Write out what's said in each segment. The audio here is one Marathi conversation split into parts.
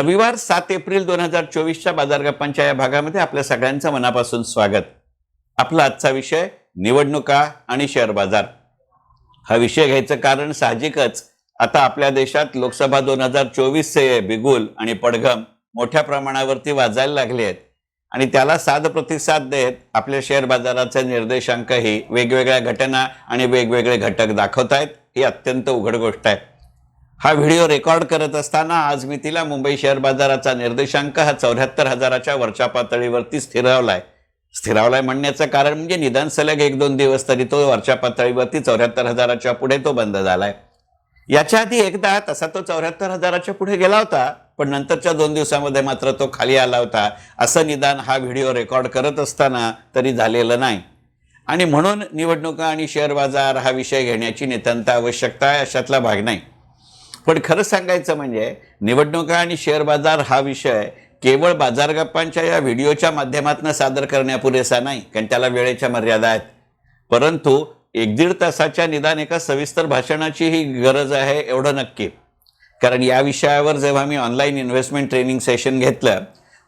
रविवार सात एप्रिल दोन हजार चोवीसच्या बाजार गप्पांच्या या भागामध्ये आपल्या सगळ्यांचं मनापासून स्वागत. आपला आजचा विषय निवडणुका आणि शेअर बाजार. हा विषय घ्यायचं कारण साहजिकच आता आपल्या देशात लोकसभा दोन हजार चोवीसचे बिगुल आणि पडघम मोठ्या प्रमाणावरती वाजायला लागले आहेत. आणि त्याला साध प्रतिसाद देत आपल्या शेअर बाजाराचे निर्देशांकही वेगवेगळ्या घटना आणि वेगवेगळे घटक दाखवत आहेत ही अत्यंत उघड गोष्ट आहे. हा व्हिडिओ रेकॉर्ड करत असताना आज मी तिला मुंबई शेअर बाजाराचा निर्देशांक हा चौऱ्याहत्तर हजाराच्या वरच्या पातळीवरती स्थिरावलाय. स्थिरावलाय म्हणण्याचं कारण म्हणजे निदान सलग एक दोन दिवस तरी तो वरच्या पातळीवरती चौऱ्याहत्तर हजाराच्या पुढे तो बंद झालाय. याच्या आधी एकदा तसा तो चौऱ्याहत्तर हजाराच्या पुढे गेला होता पण नंतरच्या दोन दिवसामध्ये मात्र तो खाली आला होता. असं निदान हा व्हिडिओ रेकॉर्ड करत असताना तरी झालेलं नाही. आणि म्हणून निवडणुका आणि शेअर बाजार हा विषय घेण्याची नितांत आवश्यकता आहे अशातला भाग नाही. पण खरं सांगायचं म्हणजे निवडणुका आणि शेअर बाजार हा विषय केवळ बाजार गप्पांच्या या व्हिडिओच्या माध्यमातून सादर करण्यापुरेसा नाही कारण त्याला वेळेच्या मर्यादा आहेत. परंतु एक दीड तासाच्या निदान एका सविस्तर भाषणाची ही गरज आहे एवढं नक्की. कारण या विषयावर जेव्हा मी ऑनलाईन इन्व्हेस्टमेंट ट्रेनिंग सेशन घेतलं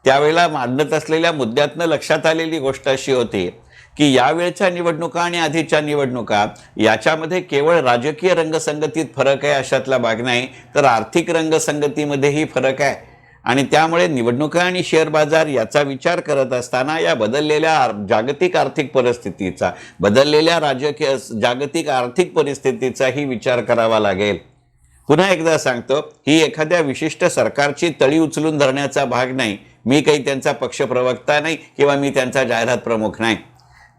त्यावेळेला मांडत असलेल्या मुद्द्यातनं लक्षात आलेली गोष्ट अशी होती की यावेळच्या निवडणुका आणि आधीच्या निवडणुका याच्यामध्ये केवळ राजकीय रंगसंगतीत फरक आहे अशातला भाग नाही तर आर्थिक रंगसंगतीमध्येही फरक आहे. आणि त्यामुळे निवडणुका आणि शेअर बाजार याचा विचार करत असताना या बदललेल्या आर- जागतिक आर्थिक परिस्थितीचा बदललेल्या राजकीय जागतिक आर्थिक परिस्थितीचाही विचार करावा लागेल. पुन्हा एकदा सांगतो ही एखाद्या विशिष्ट सरकारची तळी उचलून धरण्याचा भाग नाही. मी काही त्यांचा पक्षप्रवक्ता नाही किंवा मी त्यांचा जाहिरात प्रमुख नाही.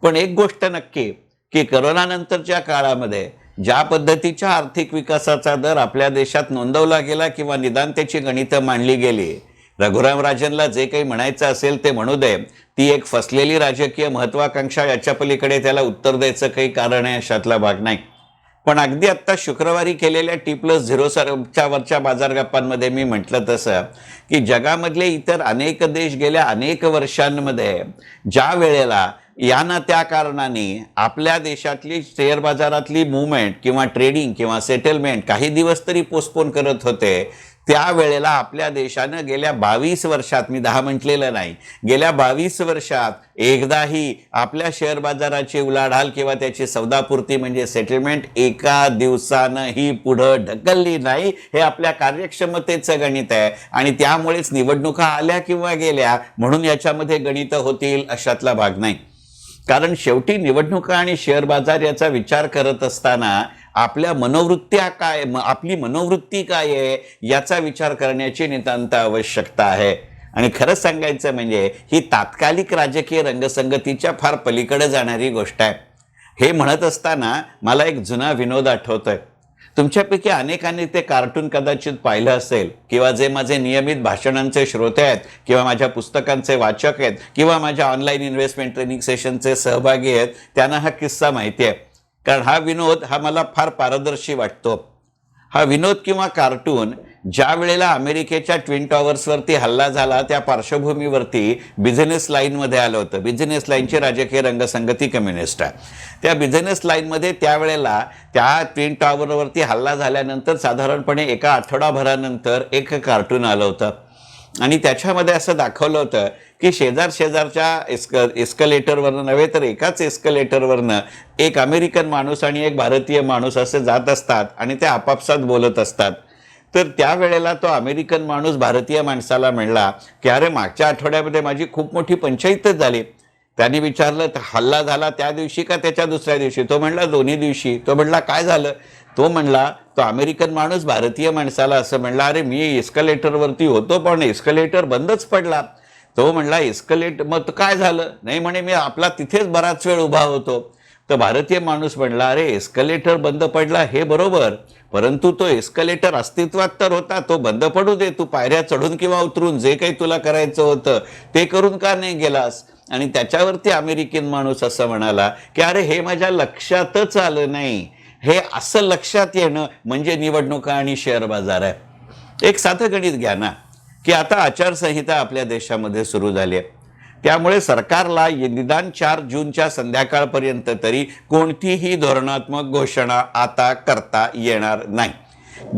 पण एक गोष्ट नक्की की करोनानंतरच्या काळामध्ये ज्या पद्धतीच्या आर्थिक विकासाचा दर आपल्या देशात नोंदवला गेला किंवा निदान त्याची गणितं मांडली गेली रघुराम राजनला जे काही म्हणायचं असेल ते म्हणू दे. ती एक फसलेली राजकीय महत्वाकांक्षा याच्या पलीकडे त्याला उत्तर द्यायचं काही कारण आहे अशातला भाग नाही. पण अगदी आत्ता शुक्रवारी केलेल्या टी प्लस झिरो सरच्या वरच्या बाजार गप्पांमध्ये मी म्हटलं तसं की जगामधले इतर अनेक देश गेल्या अनेक वर्षांमध्ये ज्या वेळेला यानं त्या कारणाने आपल्या देशातली शेअर बाजारातली मुवमेंट किंवा ट्रेडिंग किंवा सेटलमेंट काही दिवस तरी पोस्टपोन करत होते त्यावेळेला आपल्या देशानं गेल्या बावीस वर्षात मी दहा म्हटलेलं नाही गेल्या बावीस वर्षात एकदाही आपल्या शेअर बाजाराची उलाढाल किंवा त्याची सौदापूर्ती म्हणजे सेटलमेंट एका दिवसानंही पुढं ढकलली नाही हे आपल्या कार्यक्षमतेचं गणित आहे. आणि त्यामुळेच निवडणुका आल्या किंवा गेल्या म्हणून याच्यामध्ये गणितं होतील अशातला भाग नाही. कारण शेवटी निवडणुका आणि शेअर बाजार याचा विचार करत असताना आपल्या मनोवृत्त्या काय आपली मनोवृत्ती काय आहे याचा विचार करण्याची नितांत आवश्यकता आहे. आणि खरंच सांगायचं म्हणजे ही तात्कालिक राजकीय रंगसंगतीच्या फार पलीकडे जाणारी गोष्ट आहे. हे म्हणत असताना मला एक जुना विनोद आठवतोय. तुमच्यापैकी अनेकांनी ते कार्टून कदाचित पाहिलं असेल किंवा जे माझे नियमित भाषणांचे श्रोते आहेत किंवा माझ्या पुस्तकांचे वाचक आहेत किंवा माझ्या ऑनलाईन इन्व्हेस्टमेंट ट्रेनिंग सेशनचे सहभागी आहेत त्यांना हा किस्सा माहिती आहे. कारण हा विनोद हा मला फार पारदर्शी वाटतो. हा विनोद किंवा कार्टून ज्या वेळेला अमेरिकेच्या ट्विन टॉवर्सवरती हल्ला झाला त्या पार्श्वभूमीवरती बिझनेस लाईनमध्ये आलं होतं. बिझनेस लाईनची राजकीय रंगसंगती कम्युनिस्ट आहे. त्या बिझनेस लाईनमध्ये त्यावेळेला त्या ट्विन टॉवरवरती हल्ला झाल्यानंतर साधारणपणे एका आठवडाभरानंतर एक कार्टून आलं होतं. आणि त्याच्यामध्ये असं दाखवलं होतं की शेजार शेजारच्या एस्क एस्कलेटरवरनं नव्हे तर एकाच एस्कलेटरवरनं एक अमेरिकन माणूस आणि एक भारतीय माणूस असे जात असतात आणि ते आपापसात बोलत असतात. तर त्यावेळेला तो अमेरिकन माणूस भारतीय माणसाला म्हणला की अरे मागच्या आठवड्यामध्ये माझी खूप मोठी पंचायतच झाली. त्याने विचारलं "तर हल्ला झाला त्या दिवशी का त्याच्या दुसऱ्या दिवशी? तो म्हणला दोन्ही दिवशी. तो म्हणला काय झालं? तो म्हणला तो अमेरिकन माणूस भारतीय माणसाला असं म्हणला अरे मी एस्कलेटरवरती होतो पण एस्कलेटर बंदच पडला. तो म्हणला एस्कलेट मग काय झालं? नाही म्हणे मी आपला तिथेच बराच वेळ उभा होतो. तर भारतीय माणूस म्हणला अरे एस्कलेटर बंद पडला हे बरोबर परंतु तो एस्कलेटर अस्तित्वात तर होता तो बंद पडू दे तू पायऱ्या चढून किंवा उतरून जे काही तुला करायचं होतं ते करून का नाही गेलास? आणि त्याच्यावरती अमेरिकन माणूस असं म्हणाला की अरे हे माझ्या लक्षातच आलं नाही. हे असं लक्षात येणं म्हणजे निवडणुका आणि शेअर बाजार आहे. एक साधं गणित घ्या ना की आता आचारसंहिता आपल्या देशामध्ये सुरू झाली आहे. त्यामुळे सरकारला ये- निदान चार जूनच्या संध्याकाळपर्यंत तरी कोणतीही धोरणात्मक घोषणा आता करता येणार नाही.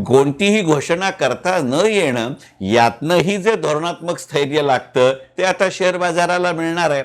कोणतीही घोषणा करता न येणं यातनंही जे धोरणात्मक स्थैर्य लागतं ते आता शेअर बाजाराला मिळणार आहे.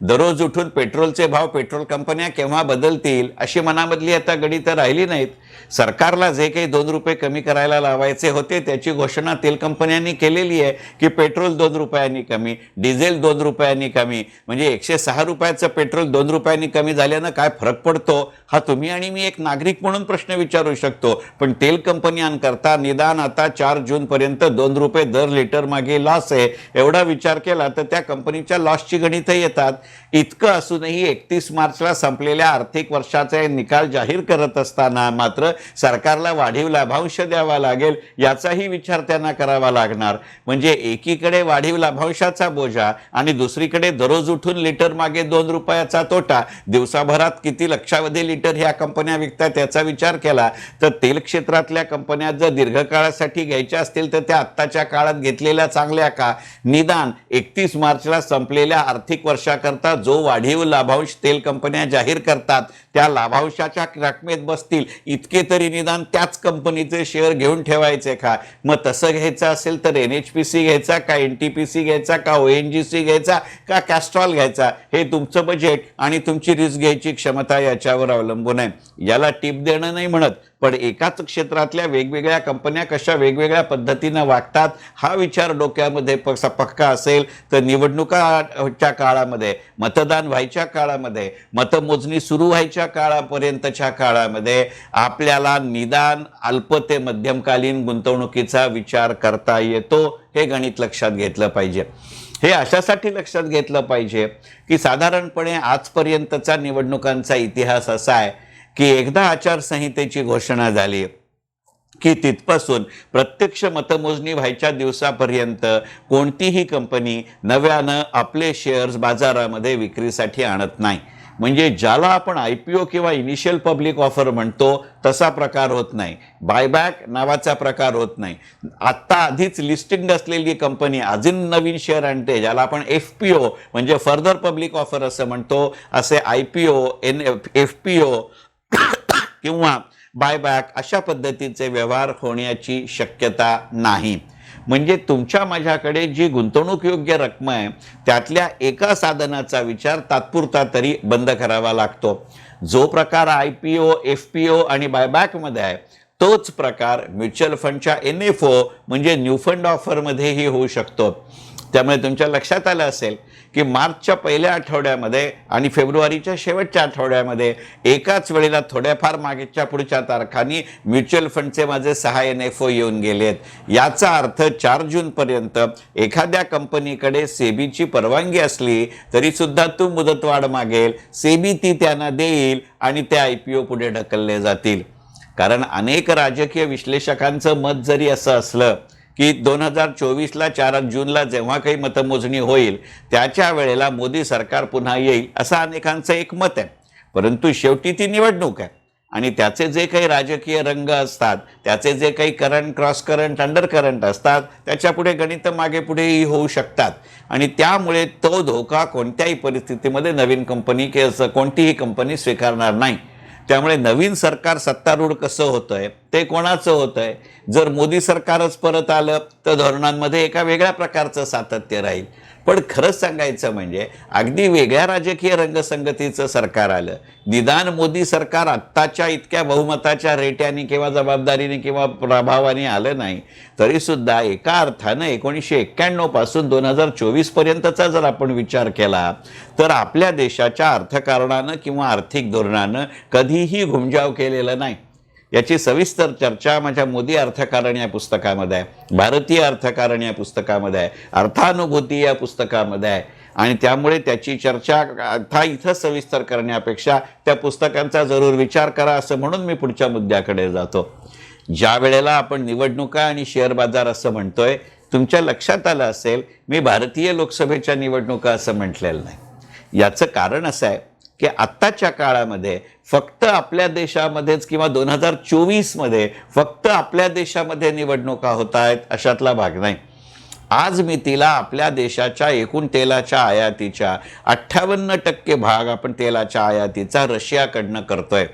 दररोज उठून पेट्रोलचे भाव पेट्रोल कंपन्या केव्हा बदलतील अशी मनामधली आता गणितं राहिली नाहीत. सरकारला जे काही दोन रुपये कमी करायला लावायचे होते त्याची घोषणा तेल कंपन्यांनी केलेली आहे की पेट्रोल दोन रुपयांनी कमी डिझेल दोन रुपयांनी कमी. म्हणजे एकशे सहा रुपयाचं पेट्रोल दोन रुपयांनी कमी झाल्यानं काय फरक पडतो? हा तुम्ही आणि मी एक नागरिक म्हणून प्रश्न विचारू शकतो. पण तेल कंपन्यांकरता निदान आता चार जूनपर्यंत दोन रुपये दर लिटर मागे लॉस आहे. एवढा विचार केला तर त्या कंपनीच्या लॉसची गणितं येतात. इतकं असूनही एकतीस मार्चला संपलेल्या आर्थिक वर्षाचे निकाल जाहीर करत असताना मात्र सरकारला वाढीव लाभांश द्यावा लागेल याचाही विचार त्यांना करावा लागणार. म्हणजे एकीकडे वाढीव लाभांशाचा बोजा आणि दुसरीकडे दररोज उठून लिटर मागे दोन रुपयाचा तोटा दिवसाभरात किती लक्षावधी लिटर ह्या कंपन्या विकतात याचा विचार केला तर तेल क्षेत्रातल्या कंपन्या जर दीर्घकाळासाठी घ्यायच्या असतील तर त्या आत्ताच्या काळात घेतलेल्या चांगल्या का? निदान एकतीस मार्चला संपलेल्या आर्थिक वर्षाकरता जो वाढीव लाभांश तेल कंपन्या जाहीर करतात त्या लाभांशाच्या रकमेत बसतील. इतके तरी निदान त्याच कंपनीचे शेअर घेऊन ठेवायचे का? मग तसं घ्यायचं असेल तर एन एच पी सी घ्यायचा का एन टी पी सी घ्यायचा का ओ एन जी सी घ्यायचा का कॅस्ट्रॉल घ्यायचा? हे तुमचं बजेट आणि तुमची रिस्क घ्यायची क्षमता याच्यावर अवलंबून आहे. याला टिप देणं नाही म्हणत. पण एकाच क्षेत्रातल्या वेगवेगळ्या कंपन्या कशा वेगवेगळ्या पद्धतीनं वागतात हा विचार डोक्यामध्ये पक्ष पक्का असेल तर निवडणुकाच्या काळामध्ये मतदान व्हायच्या काळामध्ये मतमोजणी सुरू व्हायच्या काळापर्यंतच्या काळामध्ये आपल्याला निदान अल्प ते मध्यमकालीन गुंतवणुकीचा विचार करता येतो हे गणित लक्षात घेतलं पाहिजे. हे अशासाठी लक्षात घेतलं पाहिजे की साधारणपणे आजपर्यंतचा निवडणुकांचा इतिहास असा आहे की एकदा आचारसंहितेची घोषणा झाली की तिथपासून प्रत्यक्ष मतमोजणी व्हायच्या दिवसापर्यंत कोणतीही कंपनी नव्यानं आपले शेअर्स बाजारामध्ये विक्रीसाठी आणत नाही. म्हणजे ज्याला आपण आय पी ओ किंवा इनिशियल पब्लिक ऑफर म्हणतो तसा प्रकार होत नाही. बायबॅक नावाचा प्रकार होत नाही. आत्ता आधीच लिस्टिंग असलेली कंपनी अजून नवीन शेअर आणते ज्याला आपण एफ पी ओ म्हणजे फर्दर पब्लिक ऑफर असं म्हणतो. असे I P O N F P O किंवा बायबॅक अशा पद्धतीचे व्यवहार होण्याची शक्यता नाही. म्हणजे तुमच्या माझ्याकडे जी गुंतवणूक योग्य रक्कम आहे त्यातल्या एका साधनाचा विचार तात्पुरता तरी बंद करावा लागतो. जो प्रकार I P O F P O आणि बायबॅकमध्ये आहे तोच प्रकार म्युच्युअल फंडच्या एन एफ ओ म्हणजे न्यू फंड ऑफरमध्येही होऊ शकतो. त्यामुळे तुमच्या लक्षात आलं असेल की मार्चच्या पहिल्या आठवड्यामध्ये आणि फेब्रुवारीच्या शेवटच्या आठवड्यामध्ये एकाच वेळेला थोड्याफार मागेच्या पुढच्या तारखांनी म्युच्युअल फंडचे माझे सहा एन एफ ओ येऊन गेलेत. याचा अर्थ चार जूनपर्यंत एखाद्या कंपनीकडे सेबीची परवानगी असली तरीसुद्धा तू मुदतवाढ मागेल सेबी ती त्यांना देईल आणि ते आय पी ओ पुढे ढकलले जातील. कारण अनेक राजकीय विश्लेषकांचं मत जरी असं असलं की दोन हजार चोवीसला चार जूनला जेव्हा काही मतमोजणी होईल त्याच्या वेळेला मोदी सरकार पुन्हा येईल असं अनेकांचं एक मत आहे. परंतु शेवटी ती निवडणूक आहे. आणि त्याचे जे काही राजकीय रंग असतात त्याचे जे काही current cross current under current असतात त्याच्यापुढे गणित मागे पुढेही होऊ शकतात. आणि त्यामुळे तो धोका कोणत्याही परिस्थितीमध्ये नवीन कंपनी किंवा कोणतीही कंपनी स्वीकारणार नाही. त्यामुळे नवीन सरकार सत्तारूढ कसं होतंय ते कोणाचं होतंय? जर मोदी सरकारच परत आलं तर धोरणांमध्ये एका वेगळ्या प्रकारचं सातत्य राहील. पण खरंच सांगायचं म्हणजे अगदी वेगळ्या राजकीय रंगसंगतीचं सरकार आलं. निदान मोदी सरकार आत्ताच्या इतक्या बहुमताच्या रेट्याने किंवा जबाबदारीने किंवा प्रभावाने आलं नाही तरीसुद्धा एका अर्थानं एकोणीसशे एक्क्याण्णवपासून दोन हजार चोवीसपर्यंतचा जर आपण विचार केला तर आपल्या देशाच्या अर्थकारणानं किंवा आर्थिक धोरणानं कधीही घुमजाव केलेला नाही. याची सविस्तर चर्चा माझ्या मोदी अर्थकारण या पुस्तकामध्ये आहे भारतीय अर्थकारण या पुस्तकामध्ये आहे अर्थानुभूती या पुस्तकामध्ये आहे. आणि त्यामुळे त्याची चर्चा अर्था इथं सविस्तर करण्यापेक्षा त्या पुस्तकांचा जरूर विचार करा असं म्हणून मी पुढच्या मुद्द्याकडे जातो. ज्या वेळेला आपण निवडणुका आणि शेअर बाजार असं म्हणतोय तुमच्या लक्षात आलं असेल मी भारतीय लोकसभेच्या निवडणुका असं म्हटलेलं नाही. याचं कारण असं आहे की आत्ताच्या काळामध्ये फक्त आपल्या देशामध्येच किंवा दोन हजार चोवीसमध्ये फक्त आपल्या देशामध्ये निवडणुका होत आहेत अशातला भाग नाही. आज मी तिला आपल्या देशाच्या एकूण तेलाच्या आयातीच्या अठ्ठावन्न टक्के भाग आपण तेलाच्या आयातीचा रशियाकडनं करतोय.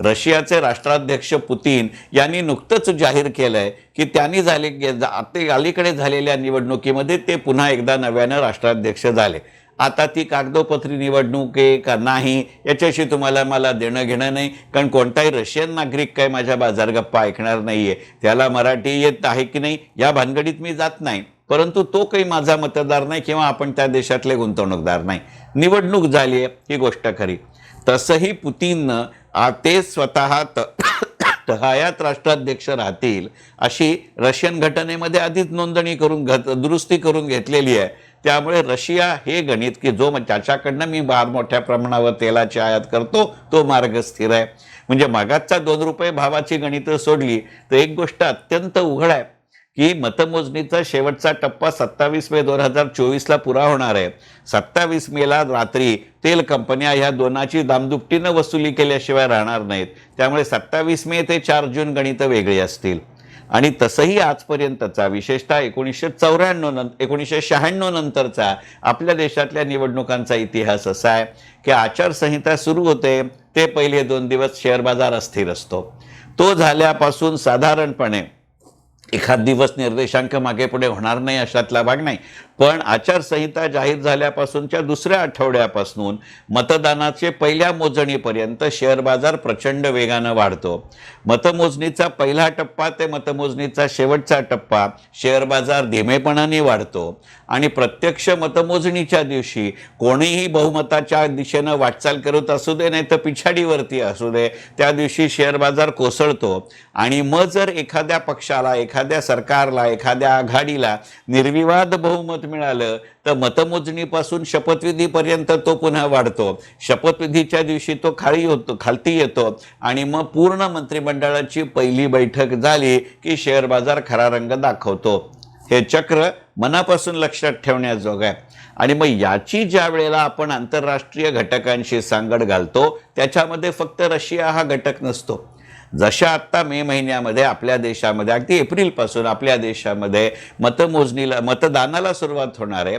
रशियाचे राष्ट्राध्यक्ष पुतीन यांनी नुकतंच जाहीर केलंय की त्यांनी झाले ते अलीकडे झालेल्या निवडणुकीमध्ये ते पुन्हा एकदा नव्यानं राष्ट्राध्यक्ष झाले. आता ती कागदोपत्री निवडणूक आहे का नाही याच्याशी तुम्हाला मला देणं घेणं नाही. कारण कोणताही रशियन नागरिक काय माझ्या बाजारगप्पा ऐकणार नाहीये. त्याला मराठी येत आहे की नाही या भानगडीत मी जात नाही. परंतु तो काही माझा मतदार नाही किंवा आपण त्या देशातले गुंतवणूकदार नाही. निवडणूक झाली आहे ही गोष्ट खरी. तसंही पुतीननं ते स्वतः त हयात राष्ट्राध्यक्ष राहतील अशी रशियन घटनेमध्ये आधीच नोंदणी करून घ दुरुस्ती करून घेतलेली आहे. त्यामुळे रशिया हे गणित की जो ज्याच्याकडनं त्याच्याकडनं मी फार मोठ्या प्रमाणावर तेलाची आयात करतो तो मार्ग स्थिर आहे. म्हणजे मागातचा दोन रुपये भावाची गणितं सोडली तर एक गोष्ट अत्यंत उघड आहे की मतमोजणीचा शेवटचा टप्पा सत्तावीस मे दोन हजार चोवीसला पुरा होणार आहे. सत्तावीस मेला रात्री तेल कंपन्या ह्या दोनाची दामदुपटीनं वसुली केल्याशिवाय राहणार नाहीत. त्यामुळे सत्तावीस मे ते चार जून गणितं वेगळी असतील. आणि तसंही आजपर्यंतचा विशेषतः एकोणीसशे चौऱ्याण्णव नंतर एकोणीसशे शहाण्णव नंतरचा आपल्या देशातल्या निवडणुकांचा इतिहास असा आहे की आचारसंहिता सुरू होते ते पहिले दोन दिवस शेअर बाजार अस्थिर असतो. तो झाल्यापासून साधारणपणे एखाद दिवस निर्देशांक मागे पुढे होणार नाही अशातला भाग नाही. पण आचारसंहिता जाहीर झाल्यापासूनच्या दुसऱ्या आठवड्यापासून मतदानाचे पहिल्या मोजणीपर्यंत शेअर बाजार प्रचंड वेगानं वाढतो. मतमोजणीचा पहिला टप्पा ते मतमोजणीचा शेवटचा टप्पा शेअर बाजार धीमेपणाने वाढतो. आणि प्रत्यक्ष मतमोजणीच्या दिवशी कोणीही बहुमताच्या दिशेनं वाटचाल करत असू दे नाही तर पिछाडीवरती असू दे त्या दिवशी शेअर बाजार कोसळतो. आणि मग जर एखाद्या पक्षाला एखाद्या सरकारला एखाद्या आघाडीला निर्विवाद बहुमत मिळालं तर मतमोजणीपासून शपथविधीपर्यंत तो पुन्हा वाढतो. शपथविधीच्या दिवशी तो खाली होतो खालती येतो. आणि मग पूर्ण मंत्रिमंडळाची पहिली बैठक झाली की शेअर बाजार खरा रंग दाखवतो. हे चक्र मनापासून लक्षात ठेवण्याजोगं आहे. आणि मग याची ज्या वेळेला आपण आंतरराष्ट्रीय घटकांशी सांगड घालतो त्याच्यामध्ये फक्त रशिया हा घटक नसतो. जशा आत्ता मे महिन्यामध्ये आपल्या देशामध्ये अगदी एप्रिलपासून आपल्या देशामध्ये मतमोजणीला मतदानाला सुरुवात होणार आहे.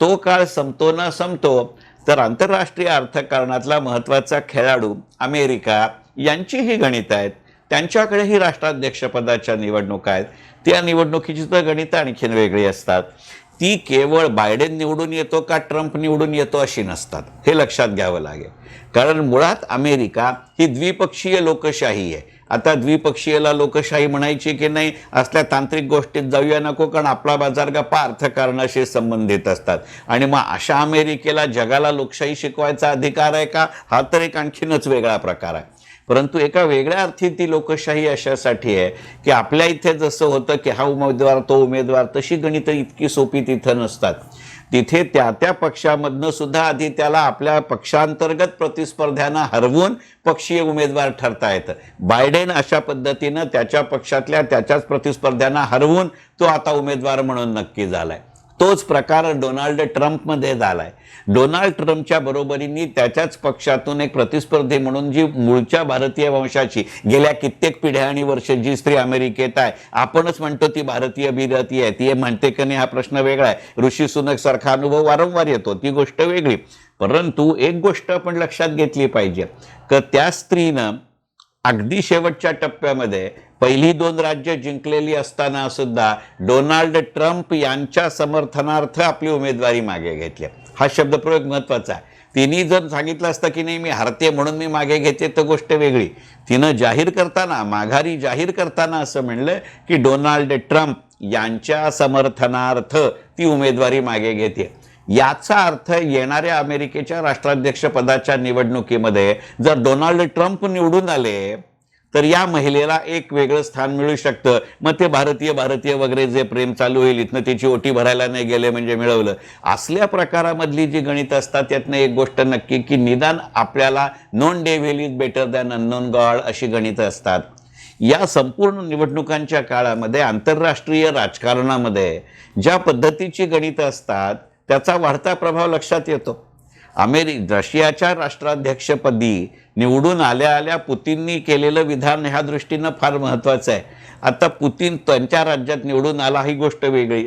तो काळ संपतो ना संपतो तर आंतरराष्ट्रीय अर्थकारणातला महत्त्वाचा खेळाडू अमेरिका यांचीही गणित आहेत. त्यांच्याकडेही राष्ट्राध्यक्षपदाच्या निवडणुका आहेत. त्या निवडणुकीची तर गणितं आणखीन वेगळी असतात. ती केवळ बायडेन निवडून येतो का ट्रम्प निवडून येतो अशी नसतात. हे लक्षात घ्यावं लागेल. कारण मुळात अमेरिका ही द्विपक्षीय लोकशाही आहे. आता द्विपक्षीयला लोकशाही म्हणायची की नाही असल्या तांत्रिक गोष्टीत जाऊया नको कारण आपला बाजार गप्पा अर्थकारणाशी संबंधित असतात. आणि मग अशा अमेरिकेला जगाला लोकशाही शिकवायचा अधिकार आहे का? हा तर एक आणखीनच वेगळा प्रकार आहे. परंतु एका वेगळ्या अर्थी ती लोकशाही अशासाठी आहे की आपल्या इथे जसं होतं की हा उमेदवार तो उमेदवार तशी गणितं इतकी सोपी तिथं नसतात. तिथे त्या त्या पक्षामधनं सुद्धा आधी त्याला आपल्या पक्षांतर्गत प्रतिस्पर्ध्यांना हरवून पक्षीय उमेदवार ठरता येतं बायडेन अशा पद्धतीनं त्याच्या पक्षातल्या त्याच्याच प्रतिस्पर्ध्यांना हरवून तो आता उमेदवार म्हणून नक्की झालाय. तोच प्रकार डोनाल्ड ट्रम्पमध्ये झालाय. डोनाल्ड ट्रम्पच्या बरोबरीने त्याच्याच पक्षातून एक प्रतिस्पर्धी म्हणून जी मूळच्या भारतीय वंशाची गेल्या कित्येक पिढ्या आणि वर्ष जी स्त्री अमेरिकेत आहे आपणच म्हणतो ती भारतीय बिरती आहे. ती म्हणते की नाही हा प्रश्न वेगळा आहे. ऋषी सुनक सारखा अनुभव वारंवार येतो. ती गोष्ट वेगळी. परंतु एक गोष्ट आपण लक्षात घेतली पाहिजे का त्या स्त्रीनं अगदी शेवटच्या टप्प्यामध्ये पहिली दोन राज्य जिंकलेली असताना सुद्धा डोनाल्ड ट्रम्प यांच्या समर्थनार्थ आपली उमेदवारी मागे घेतली. हा शब्दप्रयोग महत्त्वाचा आहे. तिने जर सांगितलं असतं की नाही मी हरते म्हणून मी मागे घेते तर गोष्ट वेगळी. तिनं जाहीर करताना माघारी जाहीर करताना असं म्हणलं की डोनाल्ड ट्रम्प यांच्या समर्थनार्थ ती उमेदवारी मागे घेते. याचा अर्थ येणाऱ्या अमेरिकेच्या राष्ट्राध्यक्षपदाच्या निवडणुकीमध्ये जर डोनाल्ड ट्रम्प निवडून आले तर या महिलेला एक वेगळं स्थान मिळू शकतं. मग ते भारतीय भारतीय वगैरे जे प्रेम चालू होईल इथनं तिची ओटी भरायला नाही गेले म्हणजे मिळवलं. असल्या प्रकारामधली जी गणित असतात त्यातनं एक गोष्ट नक्की की निदान आपल्याला known devil is better than unknown god अशी गणितं असतात. या संपूर्ण निवडणुकांच्या काळामध्ये आंतरराष्ट्रीय राजकारणामध्ये ज्या पद्धतीची गणितं असतात त्याचा वाढता प्रभाव लक्षात येतो. अमेरि रशियाच्या राष्ट्राध्यक्षपदी निवडून आल्या आल्या पुतीननी केलेलं विधान ह्या दृष्टीनं फार महत्त्वाचं आहे. आता पुतीन त्यांच्या राज्यात निवडून आला ही गोष्ट वेगळी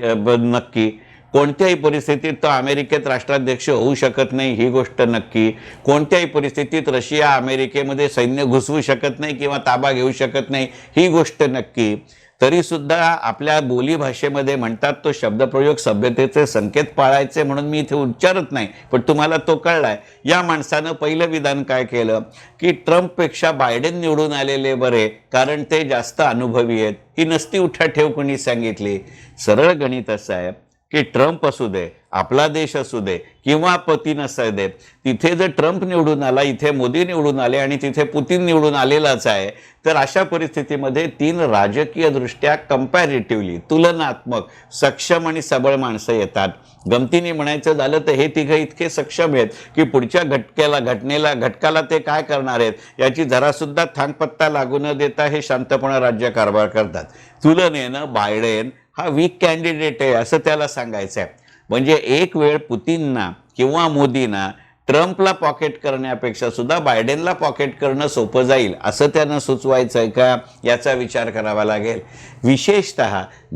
नक्की. कोणत्याही परिस्थितीत तो अमेरिकेत राष्ट्राध्यक्ष होऊ शकत नाही ही गोष्ट नक्की. कोणत्याही परिस्थितीत रशिया अमेरिकेमध्ये सैन्य घुसवू शकत नाही किंवा ताबा घेऊ शकत नाही ही गोष्ट नक्की. तरी सुद्धा आपल्या बोलीभाषेमध्ये म्हणतात तो शब्दप्रयोग सभ्यतेचे संकेत पाळायचे म्हणून मी इथे उच्चारत नाही. पण तुम्हाला तो कळलाय. या माणसानं पहिलं विधान काय केलं? की ट्रम्पपेक्षा बायडेन निवडून आलेले बरे कारण ते जास्त अनुभवी आहेत. ही नसती उठाठेव कोणी सांगितली? सरळ गणित असं आहे. की ट्रम्प असू दे आपला देश असू दे किंवा पती असू दे तिथे जर ट्रम्प निवडून आला इथे मोदी निवडून आले आणि तिथे पुतीन निवडून आलेलाच आहे तर अशा परिस्थितीमध्ये तीन राजकीय दृष्ट्या कम्पॅरेटिव्हली तुलनात्मक सक्षम आणि सबळ माणसं येतात. गमतीने म्हणायचं झालं तर हे तिघं इतके सक्षम आहेत की पुढच्या घटकेला घटनेला घटकाला ते काय करणार आहेत याची जरासुद्धा थांगपत्ता लागू न देता हे शांतपणे राज्य कारभार करतात. तुलनेनं बायडेन हा वीक कॅन्डिडेट आहे असं त्याला सांगायचं आहे म्हणजे एक वेळ पुतीनना किंवा मोदींना ट्रम्पला पॉकेट करण्यापेक्षा सुद्धा बायडेनला पॉकेट करणं सोपं जाईल असं त्यानं सुचवायचं आहे का? याचा विचार करावा लागेल. विशेषत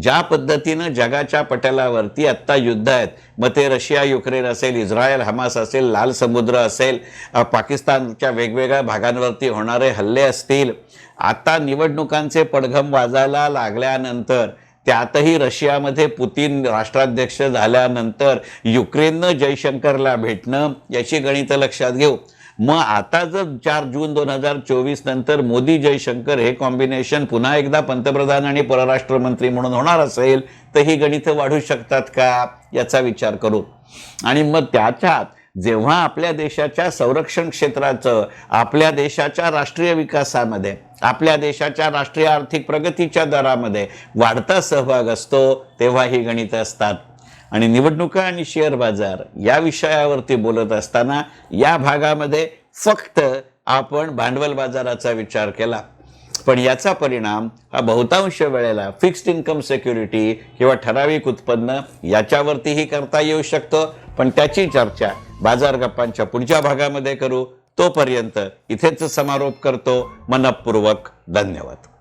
ज्या पद्धतीनं जगाच्या पटलावरती आत्ता युद्ध आहेत मग ते रशिया युक्रेन असेल इस्रायल हमास असेल लाल समुद्र असेल पाकिस्तानच्या वेगवेगळ्या भागांवरती होणारे हल्ले असतील. आता निवडणुकांचे पडघम वाजायला लागल्यानंतर त्यातही रशियामध्ये पुतीन राष्ट्राध्यक्ष झाल्यानंतर युक्रेननं जयशंकरला भेटणं याची गणितं लक्षात घेऊ. मग आता जर चार जून दोन हजार चोवीस नंतर मोदी जयशंकर हे कॉम्बिनेशन पुन्हा एकदा पंतप्रधान आणि परराष्ट्र मंत्री म्हणून होणार असेल तर ही गणितं वाढू शकतात का? याचा विचार करू. आणि मग त्याच्यात जेव्हा आपल्या देशाच्या संरक्षण क्षेत्राचं आपल्या देशाच्या राष्ट्रीय विकासामध्ये आपल्या देशाच्या राष्ट्रीय आर्थिक प्रगतीच्या दरामध्ये वाढता सहभाग असतो तेव्हा ही गणितं असतात. आणि निवडणुका आणि शेअर बाजार या विषयावरती बोलत असताना या भागामध्ये फक्त आपण भांडवल बाजाराचा विचार केला. पण याचा परिणाम हा बहुतांश वेळेला फिक्स्ड इन्कम सिक्युरिटी किंवा ठराविक उत्पन्न याच्यावरतीही करता येऊ शकतो. पण त्याची चर्चा बाजार गप्पांच्या पुढच्या भागामध्ये करू. तोपर्यंत इथेच समारोप करतो. मनपूर्वक धन्यवाद.